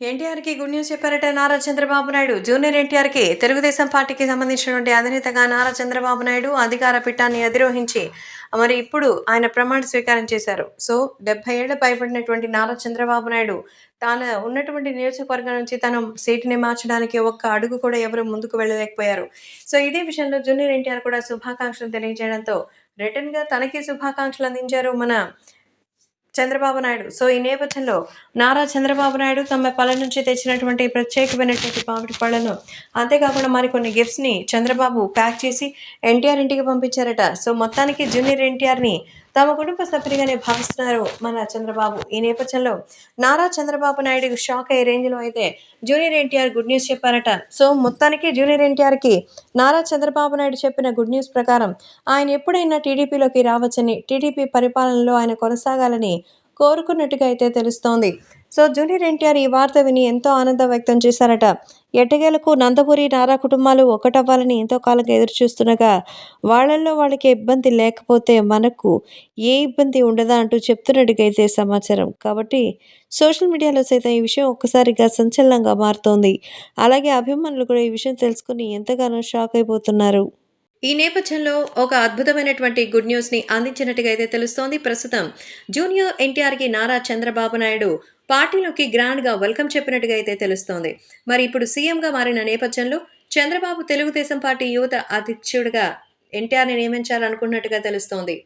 ఎన్టీఆర్కి good news చెప్పారట Nara Chandrababu Naidu. Junior ఎన్టీఆర్కి తెలుగుదేశం పార్టీకి సంబంధించినటువంటి అధినేతగా నారా చంద్రబాబు నాయుడు అధికార పీఠాన్ని అధిరోహించి మరి ఇప్పుడు ఆయన ప్రమాణ స్వీకారం చేశారు. సో డెబ్బై ఏళ్ళ పైబడినటువంటి నారా చంద్రబాబు నాయుడు తాను ఉన్నటువంటి నియోజకవర్గం నుంచి తను సీటుని మార్చడానికి ఒక్క అడుగు కూడా ఎవరు ముందుకు వెళ్ళలేకపోయారు. సో ఇదే విషయంలో జూనియర్ ఎన్టీఆర్ కూడా శుభాకాంక్షలు తెలియజేయడంతో రిటర్న్గా తనకి శుభాకాంక్షలు అందించారు మన చంద్రబాబు నాయుడు. సో ఈ నేపథ్యంలో నారా చంద్రబాబు నాయుడు తమ పళ్ళ నుంచి తెచ్చినటువంటి ప్రత్యేకమైనటువంటి మామిడి పళ్ళను అంతేకాకుండా మరికొన్ని గిఫ్ట్స్ని చంద్రబాబు ప్యాక్ చేసి ఎన్టీఆర్ ఇంటికి పంపించారట. సో మొత్తానికి జూనియర్ ఎన్టీఆర్ని తమ కుటుంబ సభ్యుడిగానే భావిస్తున్నారు మన చంద్రబాబు. ఈ నేపథ్యంలో నారా చంద్రబాబు నాయుడు షాక్ అయ్యే రేంజ్లో అయితే జూనియర్ ఎన్టీఆర్ గుడ్ న్యూస్ చెప్పారట. సో మొత్తానికి జూనియర్ ఎన్టీఆర్కి నారా చంద్రబాబు నాయుడు చెప్పిన గుడ్ న్యూస్ ప్రకారం ఆయన ఎప్పుడైనా టీడీపీలోకి రావచ్చని టీడీపీ పరిపాలనలో ఆయన కొనసాగాలని కోరుకున్నట్టుగా అయితే తెలుస్తోంది. సో జూనియర్ ఎన్టీఆర్ ఈ వార్త విని ఎంతో ఆనందం వ్యక్తం చేశారట. ఎట్టగేలకు నందపురి నారా కుటుంబాలు ఒకటవ్వాలని ఎంతో కాలంగా ఎదురు చూస్తుండగా వాళ్ళల్లో వాళ్ళకి ఇబ్బంది లేకపోతే మనకు ఏ ఇబ్బంది ఉండదా అంటూ చెప్తున్నట్టుగా అయితే సమాచారం. కాబట్టి సోషల్ మీడియాలో సైతం ఈ విషయం ఒక్కసారిగా సంచలనంగా మారుతోంది. అలాగే అభిమానులు కూడా ఈ విషయం తెలుసుకుని ఎంతగానో షాక్ అయిపోతున్నారు. ఈ నేపథ్యంలో ఒక అద్భుతమైనటువంటి గుడ్ న్యూస్ని అందించినట్టుగా అయితే తెలుస్తోంది. ప్రస్తుతం జూనియర్ ఎన్టీఆర్కి నారా చంద్రబాబు నాయుడు పార్టీలోకి గ్రాండ్గా వెల్కమ్ చెప్పినట్టుగా అయితే తెలుస్తోంది. మరి ఇప్పుడు సీఎంగా మారిన నేపథ్యంలో చంద్రబాబు తెలుగుదేశం పార్టీ యువత అధ్యక్షుడిగా ఎన్టీఆర్ని నియమించాలనుకున్నట్టుగా తెలుస్తోంది.